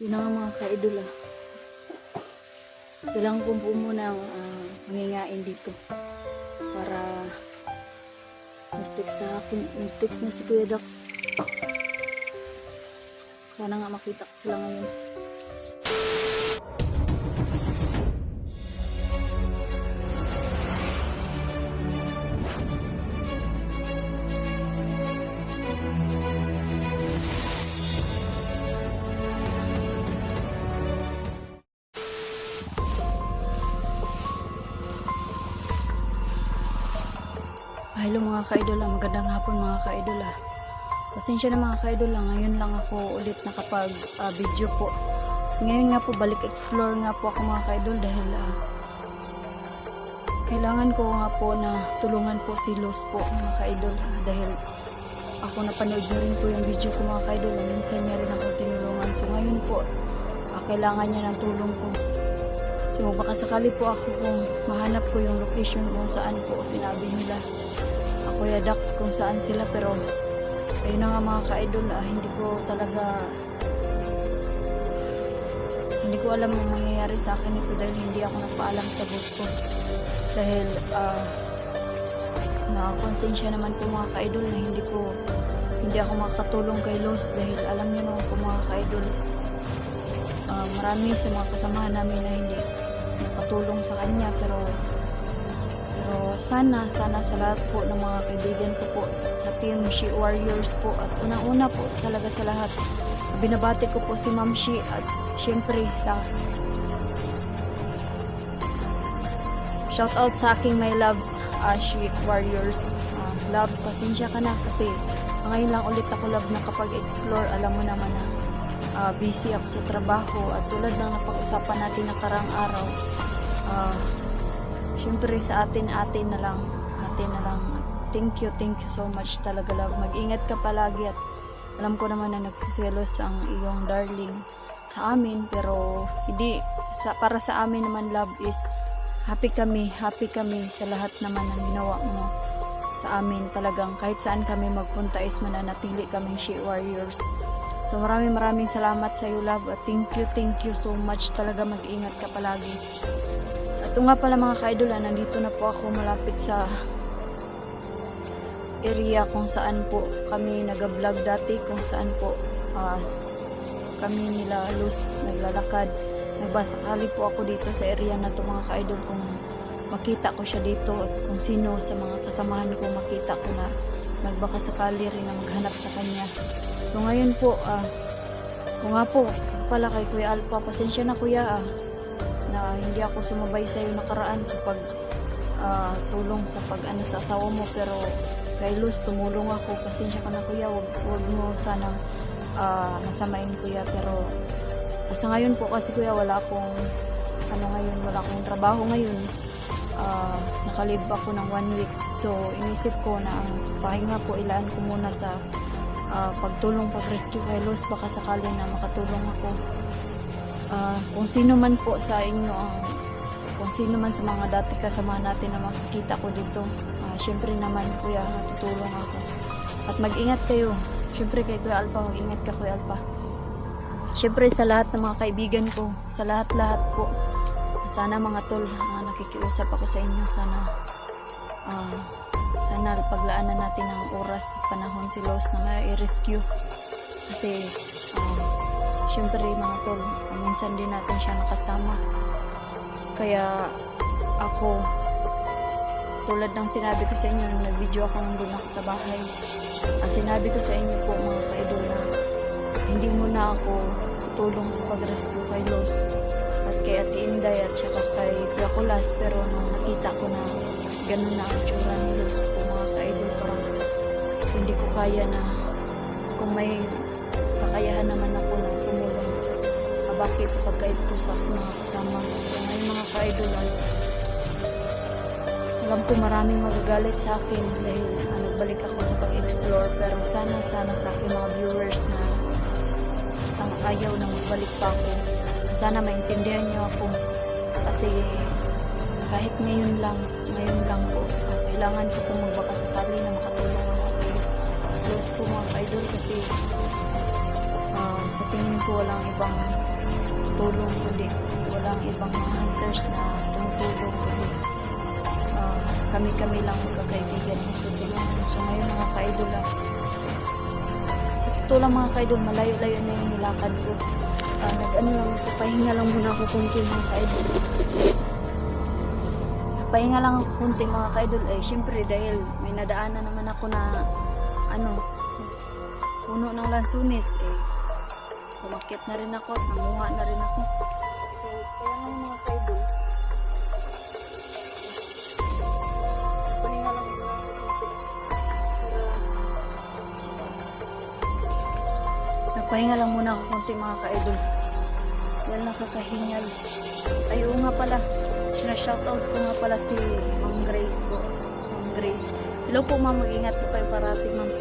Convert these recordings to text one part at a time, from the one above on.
Yun na nga mga ka-idol ah. Kailangan ko po muna uh, mangingain dito para mag-text sa akin. Mag-text na si Kuya Dax. Sana nga makita ko sila ngayon. Hello mga ka-idol. Magandang hapon mga ka-idol ah. Pasensya na mga ka-idol ah. Ngayon lang ako ulit nakapag ah, video po. Ngayon nga po balik explore nga po ako mga ka-idol dahil ah, kailangan ko nga po na tulungan po si Los po mga ka-idol ah, dahil ako napanood niyo rin po yung video ko mga ka-idol ah. minsan niya rin ako tinulungan so ngayon po ah, kailangan niya ng tulong ko so baka sakali po ako kung mahanap ko yung location kung saan po sinabi nila Kuya Dax kung saan sila pero ayun na nga mga ka-idol ah, hindi ko talaga hindi ko alam ang mangyayari sa akin ito dahil hindi ako nagpaalam sa boss ko. Dahil ah nakakonsensya naman po mga ka-idol na hindi ko hindi ako makakatulong kay Los dahil alam niyo naman po mga ka-idol ah, marami sa mga kasamahan namin na hindi nakatulong sa kanya pero pero sana, sana sa lahat po ng mga kaibigan ko po sa team She Warriors po. At unang-una po talaga sa lahat binabati ko po si Ma'am She at syempre sa shout out sa aking my loves uh, She Warriors. Ah, love, pasensya ka na kasi ngayon lang ulit ako love nakapag-explore. Alam mo naman na ah, busy ako sa trabaho at tulad ng napag-usapan natin nakarang araw ah, syempre sa atin-atin na lang. Atin na lang. Thank you thank you so much talaga love. Mag-ingat ka palagi at alam ko naman na nagsiselos ang iyong darling sa amin pero hindi sa, para sa amin naman love is happy kami happy kami sa lahat naman ng ginawa mo sa amin talagang. Kahit saan kami magpunta is mananatili kaming she warriors so maraming maraming salamat sa iyo love thank you thank you so much talaga. Mag-ingat ka palagi ito nga pala mga ka-idol, ah, nandito na po ako malapit sa area kung saan po kami nag-vlog dati, kung saan po ah, kami nila Luz naglalakad. Nagbasakali po ako dito sa area na to mga ka-idol kung makita ko siya dito at kung sino sa mga kasamahan ko makita ko na nagbakasakali rin na maghanap sa kanya. So ngayon po, ah, kung nga po, pala kay Kuya Alpha, pasensya na kuya ah, na hindi ako sumabay sa iyo nakaraan sa pag ah, tulong sa pag ano sa asawa mo. Pero kay Luz tumulong ako. Pasensya ka na kuya. Wag, wag mo sanang ah, masamain kuya. Pero sa ngayon po kasi kuya wala akong ano ngayon wala akong trabaho ngayon. Ah, nakalib ako ng one week. So inisip ko na ang pahinga ko ilaan ko muna sa ah, pagtulong pag rescue kay Luz. Baka sakali na makatulong ako Ah, kung sino man po sa inyo ang kung sino man sa mga dati kasama natin na makikita ko dito ah, syempre naman kuya natutulong ako. At mag-ingat kayo. Syempre kay Kuya Alpha mag-ingat ka Kuya Alpha. Syempre sa lahat ng mga kaibigan ko sa lahat-lahat po. Sana mga tol ah, nakikiusap ako sa inyo. Sana ah, sana paglaanan natin ng oras at panahon si Los na ma-rescue kasi ah, syempre mga tol, minsan din natin siya nakasama. Kaya ako, tulad ng sinabi ko sa inyo, nung nag-video ako nandun ako sa bahay, ang sinabi ko sa inyo po mga ka-idol na hindi muna ako tutulong sa pag-rescue kay Los at kay Ate Inday at saka kay Kuya Kulas pero nung nakita ko na ganun na ang tsura ni Los po mga ka-idol parang hindi ko kaya na kung may kakayahan naman ako na bakit pagkait ko sa mga kasama so ngayon mga ka-idol alam ko maraming magagalit sa akin dahil ah, nagbalik ako sa pag-explore. Pero sana sana sa aking mga viewers na ang ayaw na magbalik pa ako. Sana maintindihan niyo ako. Kasi kahit ngayon lang ngayon lang po ah, kailangan ko pong magbakasakali na makatulong aking close po mga ka-idol kasi tingin ko walang ibang tulong kundi walang ibang hunters na tumutulong kundi ah, kami-kami lang magkakaibigan yung tutulungan. So ngayon mga ka-idol ah, sa totoo lang mga ka-idol, malayo-layo na yung nilakad ko. Ah, nag-ano lang ako, pahinga lang muna ako kunti mga ka-idol. Pahinga lang ako kunti mga ka-idol. Eh, syempre dahil may nadaanan naman ako na ano, puno ng lansunis. Kumakit na rin ako at nanguha na rin ako. So, kaya nga mga ka-idol, pahinga lang. Nagpahinga lang muna ako konti mga ka-idol. Dahil nakakahingal. Ay, oo nga pala. Sinashoutout ko nga pala si Ma'am Grace po. Ma'am Grace. Hello po ma'am, mag-ingat po kayo parating ma'am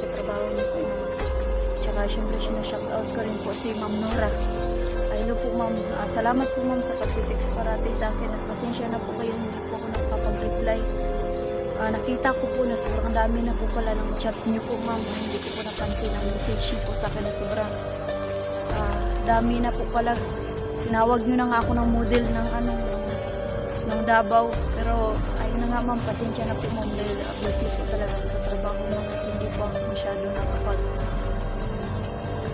Tsaka syempre sinashoutout ko rin po si Ma'am Nora. Hello po ma'am. Ah, salamat po ma'am sa pagtitext parati sa akin. At pasensya na po kayo, hindi po ako nakapag-reply. Ah, nakita ko po na sobrang dami na po pala ng chat niyo po ma'am. Hindi ko po napansin ang message niyo po sa akin na sobrang ah, dami na po pala. Tinawag niyo na nga ako ng model ng ano, ng, Davao. Pero ayun na nga ma'am, pasensya na po ma'am dahil ah, busy po talaga sa trabaho ma'am. Hindi po ako masyado nakapag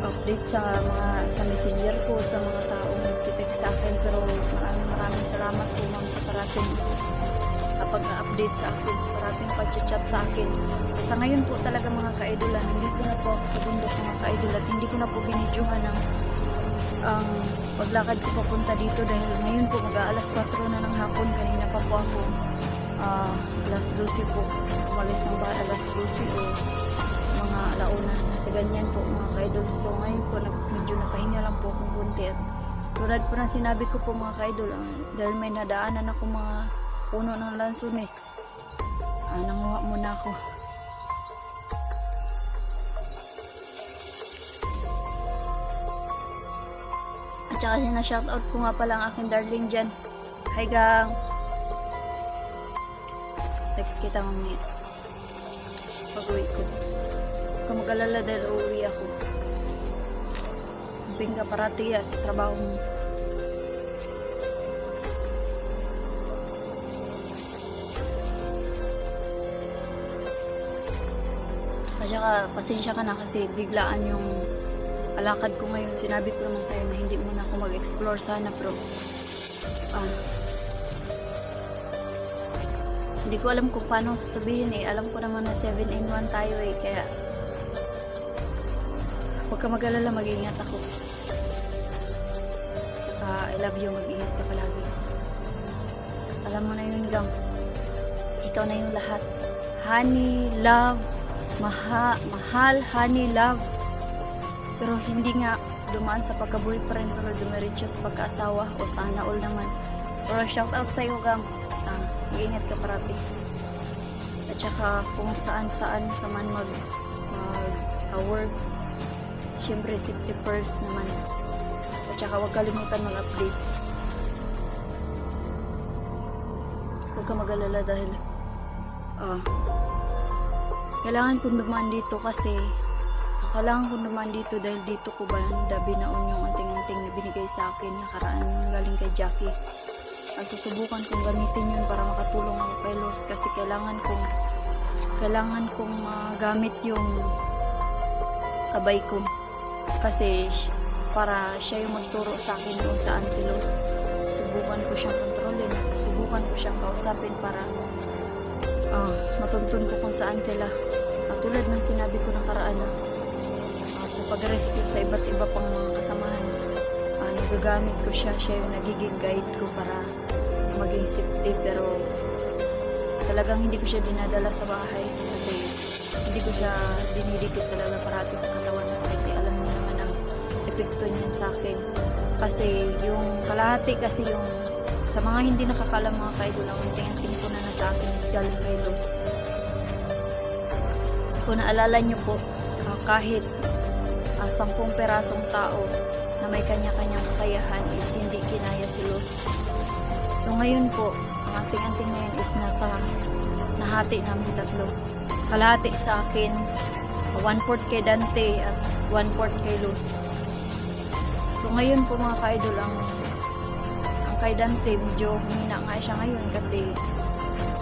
update sa mga sa messenger ko sa mga taong nagtitext sa akin pero maraming maraming salamat po ma'am sa parating kapag na-update sa akin, sa parating pag-chat sa akin. Sa ngayon po talaga mga kaidolan, nandito na po ako sa bundok mga kaidol at hindi ko na po binidyohan ng ang paglakad ko papunta dito dahil ngayon po mag-aalas 4 na ng hapon. Kanina pa po ako ah, alas 12 po. Umalis ng bahay alas 12 o mga alauna. Nasa ganyan po mga kaidol. So ngayon po medyo napahinga lang po akong kunti at tulad po ng sinabi ko po mga kaidol, ang, dahil may nadaanan ako mga puno ng lansunis. Ah, nanguha muna ako. At saka sina-shoutout ko nga pala ang aking darling dyan. Hi gang! Text kita mamaya. Pag-uwi ko. Huwag ka mag-alala dahil uuwi ako. Samping ka parati ya sa trabaho mo. At saka, pasensya ka na kasi biglaan yung alakad ko ngayon. Sinabi ko naman sa'yo na hindi muna ako mag-explore sana pero ah, hindi ko alam kung paano sasabihin eh. Alam ko naman na 7 in 1 tayo eh. Kaya ka mag-alala, mag-ingat ako. Tsaka I love you, mag-ingat ka palagi. Alam mo na yun, Gang. Ikaw na yung lahat. Honey, love, maha, mahal, honey, love. Pero hindi nga dumaan sa pagka-boyfriend pero dumiretso sa pagkaasawa o sana all naman. Pero shout out sa iyo, Gang. Ah, mag-ingat ka parati. At saka kung saan saan ka man mag, mag uh, work, syempre safety first naman. At saka huwag kalimutan mag-update. Huwag ka mag-alala dahil ah, kailangan kong dumaan dito kasi kailangan kong dumaan dito dahil dito ko ba dabi naon yung anting-anting na binigay sa akin nakaraan yung galing kay Jackie. At susubukan kong gamitin yun para makatulong ako kay Los kasi kailangan kong kailangan kong magamit yung kabay ko kasi para siya yung magturo sa akin kung saan si Los. Susubukan ko siyang kontrolin at susubukan ko siyang kausapin para ah, matuntun ko kung saan sila. At tulad ng sinabi ko ng karaan na ah, sa pag-rescue sa iba't iba pang mga kasamahan, ah, nagagamit ko siya, siya yung nagiging guide ko para maging safety pero talagang hindi ko siya dinadala sa bahay kasi hindi ko siya dinidikit talaga parati sa katawan epekto niyan sa akin. Kasi yung kalahati kasi yung sa mga hindi nakakalam mga kaidol ang tingin ko na na sa akin is galing kay Los. Kung naalala niyo po ah, kahit ah, sampung perasong tao na may kanya-kanyang kakayahan is hindi kinaya si Los. So ngayon po ang ating-anting ngayon is nasa nahati namin tatlo. Kalahati sa akin one fourth kay Dante at one fourth kay Luz so ngayon po mga ka-idol ang yung kay Dante, medyo humina nga siya ngayon kasi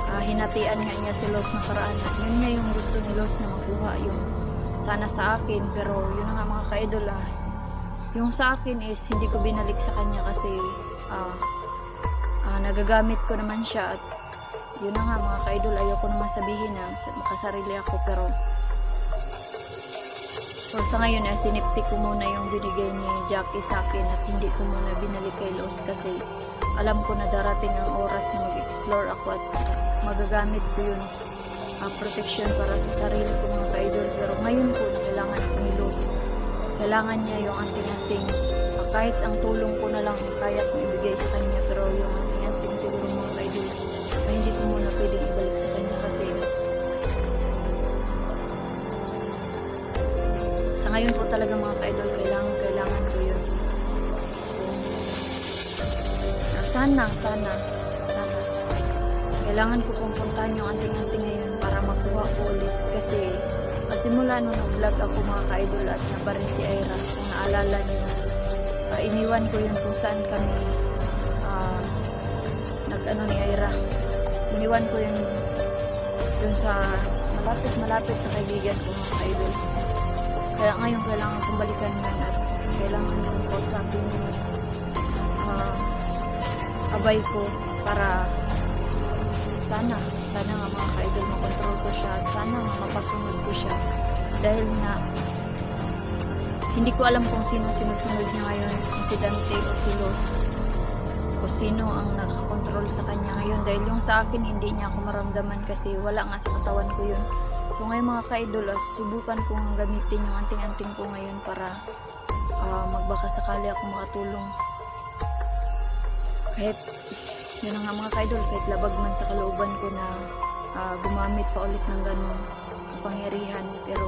ah, hinatian nga niya si Los nakaraan. Yun nga yung gusto ni Los na makuha yung sana sa akin. Pero yun nga mga ka-idol ah, yung sa akin is hindi ko binalik sa kanya kasi ah, ah, nagagamit ko naman siya at yun nga mga ka-idol ayoko naman sabihin na sa- makasarili ako pero so sa ngayon ay siniptik ko muna yung binigay ni Jackie sa akin at hindi ko muna binalik kay Los kasi alam ko na darating ang oras na mag-explore ako at magagamit ko yun ang protection para sa sarili ko mga ka-idol. Pero ngayon po na kailangan ko ni Los. Kailangan niya yung anting-anting Ah, kahit ang tulong ko na lang kaya kong ibigay sa kanya ngayon po talaga mga ka-idol kailangan kailangan ko yun. So ah, sana sana sana. Kailangan ko pong puntahan yung anting-anting ngayon para makuha ko ulit. Kasi simula nung nag-vlog ako mga ka-idol at nabarin si Aira kung naalala niyo ah, iniwan ko yun kung saan kami ah, nag-ano ni Aira. Iniwan ko yun dun sa malapit malapit sa kaibigan ko mga ka-idol kaya ngayon kailangan kong balikan yun at kailangan kong kausapin yung ah, abay ko para sana sana nga mga ka-idol makontrol ko siya sana nga mapasunod ko siya. Dahil nga hindi ko alam kung sino sinusunod niya ngayon kung si Dante o si Los o sino ang nakakontrol sa kanya ngayon. Dahil yung sa akin hindi niya ako maramdaman kasi wala nga sa katawan ko yun so ngayon mga ka-idol subukan kong gamitin yung anting-anting ko ngayon para ah, magbaka sakali ako makatulong. Kahit yun nga mga ka-idol kahit labag man sa kalooban ko na ah, gumamit pa ulit ng ganun kapangyarihan pero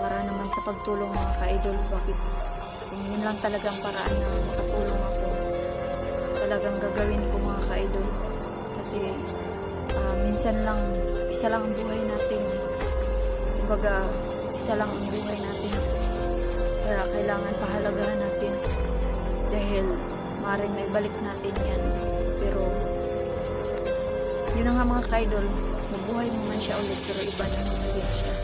para naman sa pagtulong mga ka-idol bakit kung yun lang talagang paraan na makatulong ako talagang gagawin ko mga ka-idol. Kasi ah, minsan lang isa lang ang buhay natin. Kumbaga isa lang ang buhay natin. Kaya kailangan pahalagahan natin. Dahil maaaring may balik natin yan. Pero yun na nga mga ka-idol. Mabuhay mo man siya ulit pero iba na naman din siya.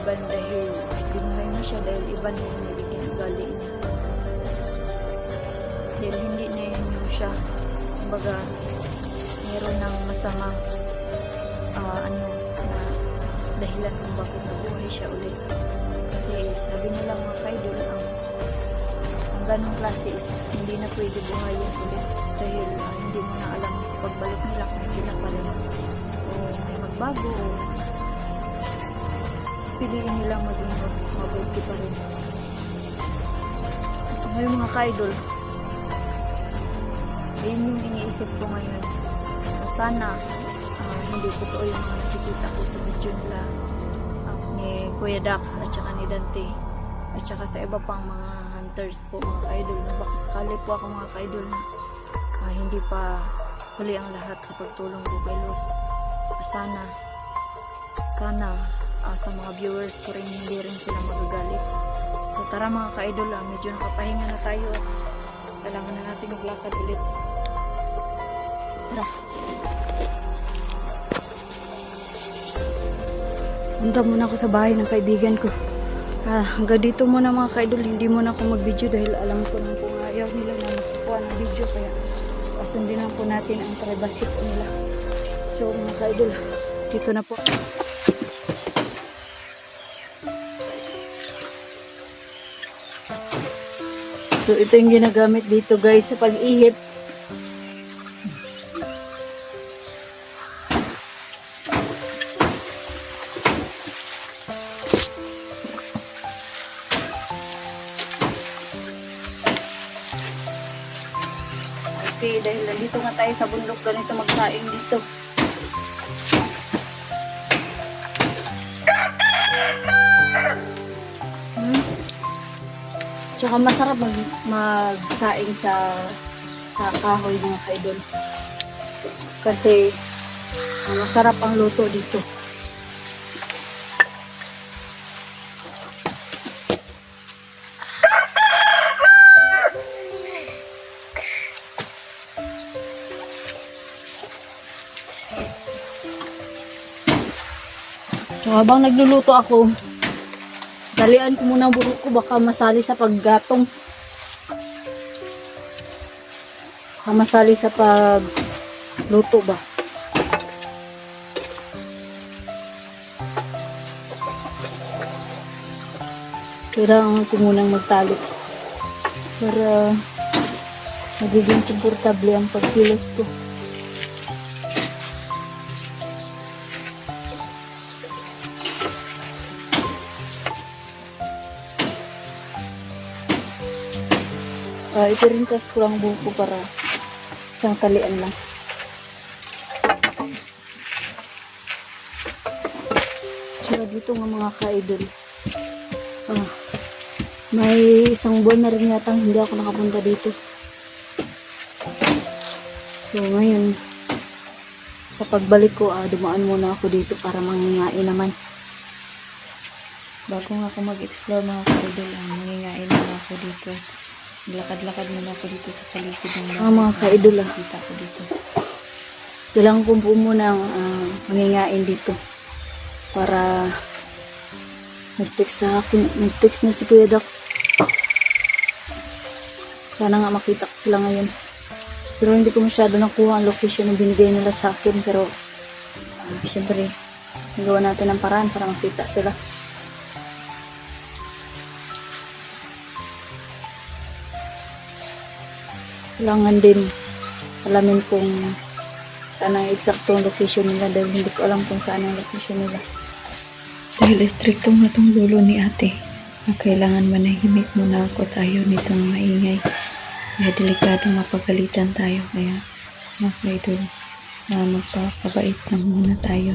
Iba na dahil binuhay mo siya dahil iba na yung nagiging ugali niya. Dahil hindi na yun siya. Kumbaga meron ng masamang ano na dahilan kung bakit nabuhay siya ulit. Kasi sabi nila mga kaidol ang ang ganong klase is hindi na pwede buhayin ulit dahil ah, hindi mo na alam sa pagbalik nila kung sila pa rin o may magbago o piliin nila maging mas mabuti pa rin. So ngayon mga kaidol ayun yung iniisip ko ngayon na sana hindi totoo yung nakikita ko sa video nila ah, ni Kuya Dax at saka ni Dante. At saka sa iba pang mga hunters po mga ka-idol. Na baka sakali po ako mga ka-idol na ah, hindi pa huli ang lahat sa pagtulong ko kay Los. Ah, sana sana ah, sa mga viewers ko rin hindi rin sila magagalit. So tara mga ka-idol ah, medyo nakapahinga na tayo. Kailangan na natin maglakad ulit. Tara punta muna ako sa bahay ng kaibigan ko. Ah, hanggang dito muna mga ka-idol. Hindi muna ako mag-video dahil alam ko na kung ayaw nila na makakuha ng video kaya pasundin lang po natin ang privacy po nila. So mga ka-idol dito na po. So ito yung ginagamit dito guys sa pag-ihip. Sa bundok ganito magsaing dito. Hmm? Tsaka masarap mag magsaing sa sa kahoy mga kaidol. Kasi masarap ang luto dito. Habang nagluluto ako, dalian ko muna buhok ko baka masali sa paggatong. Baka masali sa pagluto ba. Kailangan ko munang magtali para magiging komportable ang pagkilos ko. Uh, ipirintas ko lang buhok ko para isang talian lang. Tsaka dito nga mga ka-idol. Ah, may isang buwan na rin yata hindi ako nakapunta dito. So ngayon, sa pagbalik ko, ah, dumaan muna ako dito para mangingain naman. Bago nga ako mag-explore mga ka-idol, ah, mangingain muna ako dito. Lakad-lakad muna ako dito sa paligid ng Ah, mga ka-idol, ah. Kita ko dito. Kailangan ko po muna uh, mangingain dito para nag-text sa akin, nag-text na si Kuya Dax. Sana nga makita ko sila ngayon. Pero hindi ko masyado nakuha ang location na binigay nila sa akin. Pero, uh, syempre, nagawa natin ang paraan para makita sila. Kailangan din alamin kung saan ang eksaktong location nila dahil hindi ko alam kung saan ang location nila. Dahil stricto nga tong lulo ni ate. na Kailangan manahimik muna ako tayo nitong maingay. Kaya delikado mapagalitan tayo. Kaya mga idol, na magpapabait lang muna tayo.